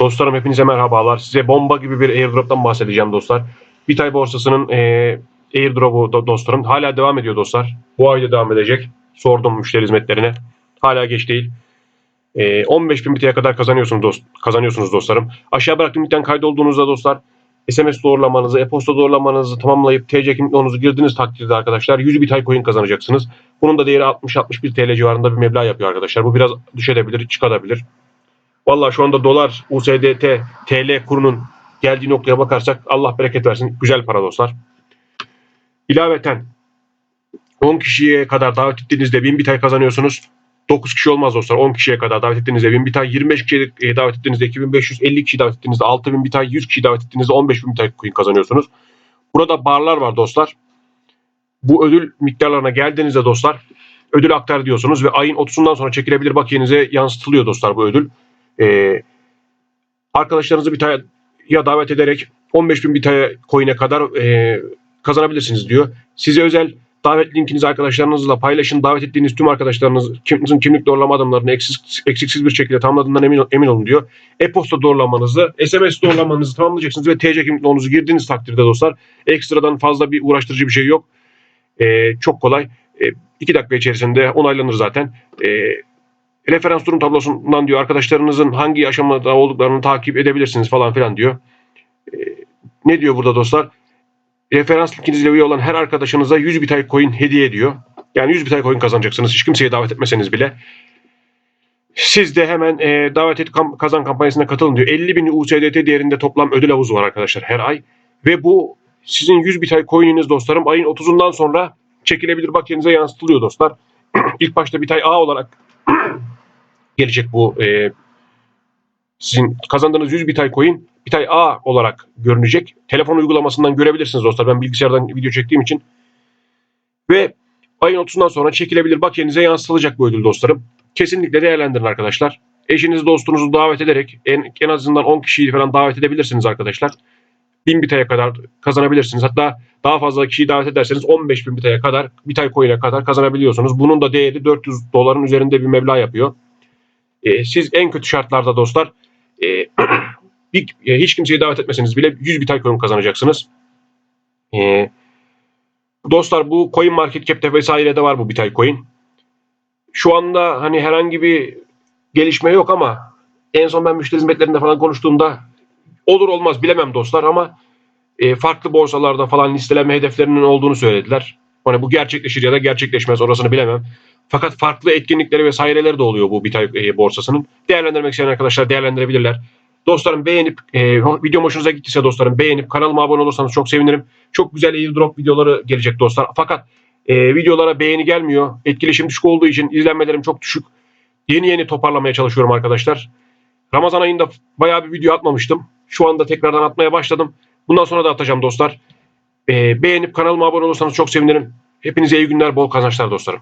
Dostlarım hepinize merhabalar. Size bomba gibi bir airdrop'tan bahsedeceğim dostlar. Bitay borsasının e, airdrop'u do- dostlarım. Hala devam ediyor dostlar. Bu ayda devam edecek. Sordum müşteri hizmetlerine. Hala geç değil. E, 15 bin biteye kadar kazanıyorsunuz, dost, kazanıyorsunuz dostlarım. Aşağı bıraktığım linkten kaydolduğunuzda dostlar SMS doğrulamanızı, e-posta doğrulamanızı tamamlayıp TC kimlik numaranızı girdiğiniz takdirde arkadaşlar 100 bitay coin kazanacaksınız. Bunun da değeri 60-61 TL civarında bir meblağ yapıyor arkadaşlar. Bu biraz düşebilir, çıkabilir. Vallahi şu anda dolar, USDT, TL kurunun geldiği noktaya bakarsak Allah bereket versin. Güzel para dostlar. İlaveten 10 kişiye kadar davet ettiğinizde 1000 bitay kazanıyorsunuz. 9 kişi olmaz dostlar. 10 kişiye kadar davet ettiğinizde 1000 bitay, 25 kişiye e, davet ettiğinizde 2500, 50 kişi davet ettiğinizde 6000 bitay, 100 kişi davet ettiğinizde 15000 bitay coin kazanıyorsunuz. Burada barlar var dostlar. Bu ödül miktarlarına geldiğinizde dostlar ödül aktar diyorsunuz ve ayın 30'undan sonra çekilebilir bakiyenize yansıtılıyor dostlar bu ödül. Ee, arkadaşlarınızı bitaya davet ederek 15 bin bitaya coin'e kadar e, kazanabilirsiniz diyor. Size özel davet linkinizi arkadaşlarınızla paylaşın. Davet ettiğiniz tüm arkadaşlarınızın kimlik doğrulama adımlarını eksiksiz, eksiksiz bir şekilde tamamladığından emin, emin olun diyor. E-posta doğrulamanızı, SMS doğrulamanızı tamamlayacaksınız ve TC kimlik numaranızı girdiğiniz takdirde dostlar ekstradan fazla bir uğraştırıcı bir şey yok. Ee, çok kolay. E, dakika içerisinde onaylanır zaten. E, referans durum tablosundan diyor arkadaşlarınızın hangi aşamada olduklarını takip edebilirsiniz falan filan diyor. E, ne diyor burada dostlar? Referans linkinizle üye olan her arkadaşınıza 100 bitay coin hediye ediyor. Yani 100 bitay coin kazanacaksınız hiç kimseye davet etmeseniz bile. Siz de hemen e, davet et kam- kazan kampanyasına katılın diyor. 50 bin USDT değerinde toplam ödül havuzu var arkadaşlar her ay. Ve bu sizin 100 bitay coin'iniz dostlarım ayın 30'undan sonra çekilebilir bakiyenize yansıtılıyor dostlar. İlk başta bitay A olarak gelecek bu e, sizin kazandığınız 100 bitay coin bitay A olarak görünecek. Telefon uygulamasından görebilirsiniz dostlar. Ben bilgisayardan video çektiğim için. Ve ayın 30'undan sonra çekilebilir bakiyenize yansıtılacak bu ödül dostlarım. Kesinlikle değerlendirin arkadaşlar. Eşinizi dostunuzu davet ederek en, en azından 10 kişiyi falan davet edebilirsiniz arkadaşlar. 1000 bitaya kadar kazanabilirsiniz. Hatta daha fazla kişiyi davet ederseniz 15 bin bitaya kadar, bitay coin'e kadar kazanabiliyorsunuz. Bunun da değeri 400 doların üzerinde bir meblağ yapıyor. E, siz en kötü şartlarda dostlar e, bir, e, hiç kimseyi davet etmeseniz bile 100 bitay coin kazanacaksınız. E, dostlar bu coin market cap'te vesairede var bu bitay coin. Şu anda hani herhangi bir gelişme yok ama en son ben müşteri hizmetlerinde falan konuştuğumda olur olmaz bilemem dostlar ama e, farklı borsalarda falan listeleme hedeflerinin olduğunu söylediler. Hani bu gerçekleşir ya da gerçekleşmez orasını bilemem. Fakat farklı etkinlikleri vesaireleri de oluyor bu Bitay e, borsasının. Değerlendirmek isteyen arkadaşlar değerlendirebilirler. Dostlarım beğenip e, video hoşunuza gittiyse dostlarım beğenip kanalıma abone olursanız çok sevinirim. Çok güzel airdrop videoları gelecek dostlar. Fakat e, videolara beğeni gelmiyor. Etkileşim düşük olduğu için izlenmelerim çok düşük. Yeni yeni toparlamaya çalışıyorum arkadaşlar. Ramazan ayında bayağı bir video atmamıştım. Şu anda tekrardan atmaya başladım. Bundan sonra da atacağım dostlar. E, beğenip kanalıma abone olursanız çok sevinirim. Hepinize iyi günler, bol kazançlar dostlarım.